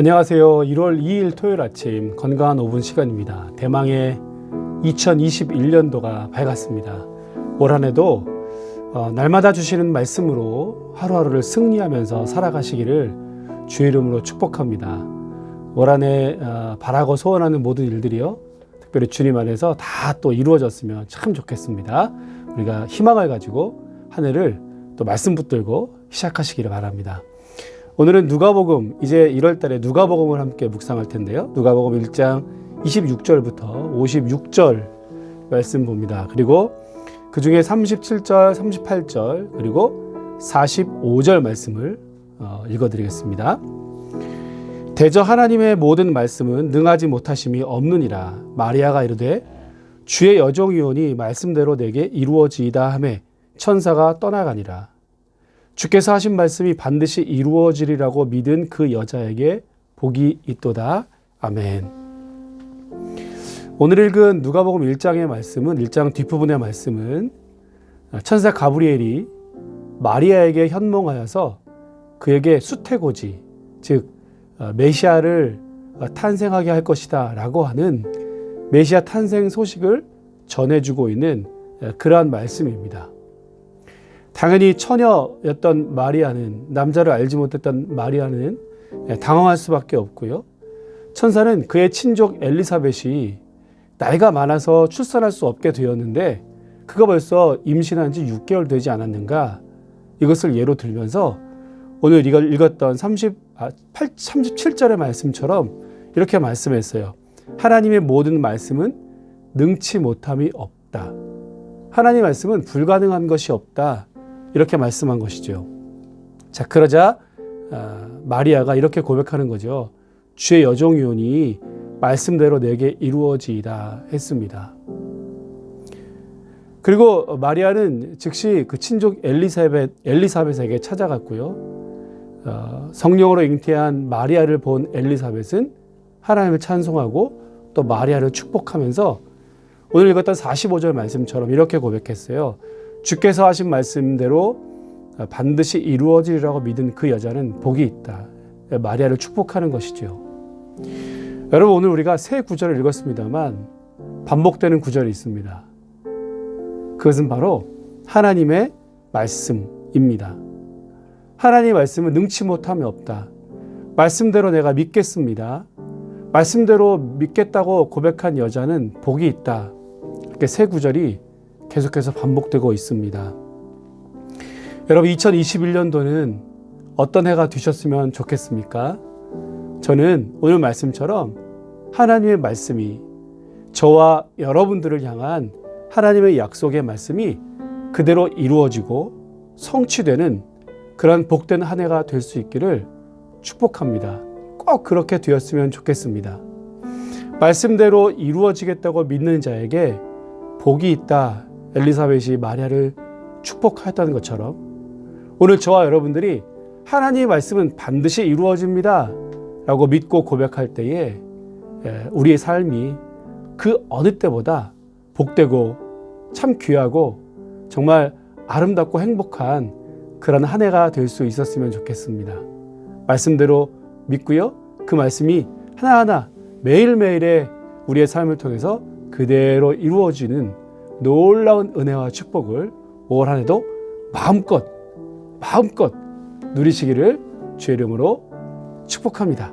안녕하세요. 1월 2일 토요일 아침 건강한 5분 시간입니다. 대망의 2021년도가 밝았습니다. 올 한 해도 어, 날마다 주시는 말씀으로 하루하루를 승리하면서 살아가시기를 주의 이름으로 축복합니다. 올 한해 어, 바라고 소원하는 모든 일들이요. 특별히 주님 안에서 다 또 이루어졌으면 참 좋겠습니다. 우리가 희망을 가지고 한 해를 또 말씀 붙들고 시작하시기를 바랍니다. 오늘은 누가복음 이제 1월 달에 누가복음을 함께 묵상할 텐데요. 누가복음 1장 26절부터 56절 말씀 봅니다. 그리고 그 중에 37절, 38절 그리고 45절 말씀을 어, 읽어 드리겠습니다. 대저 하나님의 모든 말씀은 능하지 못하심이 없느니라 마리아가 이르되 주의 여종이오니 말씀대로 내게 이루어지이다 하매 천사가 떠나가니라 주께서 하신 말씀이 반드시 이루어지리라고 믿은 그 여자에게 복이 있도다 아멘. 오늘 읽은 누가복음 1장의 말씀은 1장 뒷부분의 말씀은 천사 가브리엘이 마리아에게 현몽하여서 그에게 수태고지 즉 어, 메시아를 탄생하게 할 것이다라고 하는 메시아 탄생 소식을 전해주고 있는 어, 그러한 말씀입니다. 당연히 처녀였던 마리아는 남자를 알지 못했던 마리아는 당황할 수밖에 없고요. 천사는 그의 친족 엘리사벳이 나이가 많아서 출산할 수 없게 되었는데 그가 벌써 임신한 지 6개월 되지 않았는가 이것을 예로 들면서 오늘 이걸 읽었던 30, 아, 8, 37절의 말씀처럼 이렇게 말씀했어요. 하나님의 모든 말씀은 능치 못함이 없다. 하나님 말씀은 불가능한 것이 없다. 이렇게 말씀한 것이죠. 자, 그러자 아, 마리아가 이렇게 고백하는 거죠. 주의 여종이오니 말씀대로 내게 이루어지이다 했습니다. 그리고 마리아는 즉시 그 친족 엘리사벳, 엘리사벳에게 찾아갔고요. 어, 성령으로 잉태한 마리아를 본 엘리사벳은 하나님을 찬송하고 또 마리아를 축복하면서 오늘 읽었던 45절 말씀처럼 이렇게 고백했어요. 주께서 하신 말씀대로 반드시 이루어지리라고 믿은 그 여자는 복이 있다. 마리아를 축복하는 것이죠. 여러분 오늘 우리가 새 구절을 읽었습니다만 반복되는 구절이 있습니다. 그것은 바로 하나님의 말씀입니다. 하나님의 말씀은 능치 못함이 없다. 말씀대로 내가 믿겠습니다. 말씀대로 믿겠다고 고백한 여자는 복이 있다. 이렇게 새 구절이 계속해서 반복되고 있습니다. 여러분 2021년도는 어떤 해가 되셨으면 좋겠습니까? 저는 오늘 말씀처럼 하나님의 말씀이 저와 여러분들을 향한 하나님의 약속의 말씀이 그대로 이루어지고 성취되는 그런 복된 한 해가 될 수 있기를 축복합니다. 꼭 그렇게 되었으면 좋겠습니다. 말씀대로 이루어지겠다고 믿는 자에게 복이 있다. 엘리사벳이 마리아를 축복하였다는 것처럼 오늘 저와 여러분들이 하나님의 말씀은 반드시 이루어집니다. 라고 믿고 고백할 때에 우리의 삶이 그 어느 때보다 복되고 참 귀하고 정말 아름답고 행복한 그런 한 해가 될 수 있었으면 좋겠습니다. 말씀대로 믿고요. 그 말씀이 하나하나 매일매일의 우리의 삶을 통해서 그대로 이루어지는 놀라운 은혜와 축복을 올한 해도 마음껏 마음껏 누리시기를 주의 이름으로 축복합니다.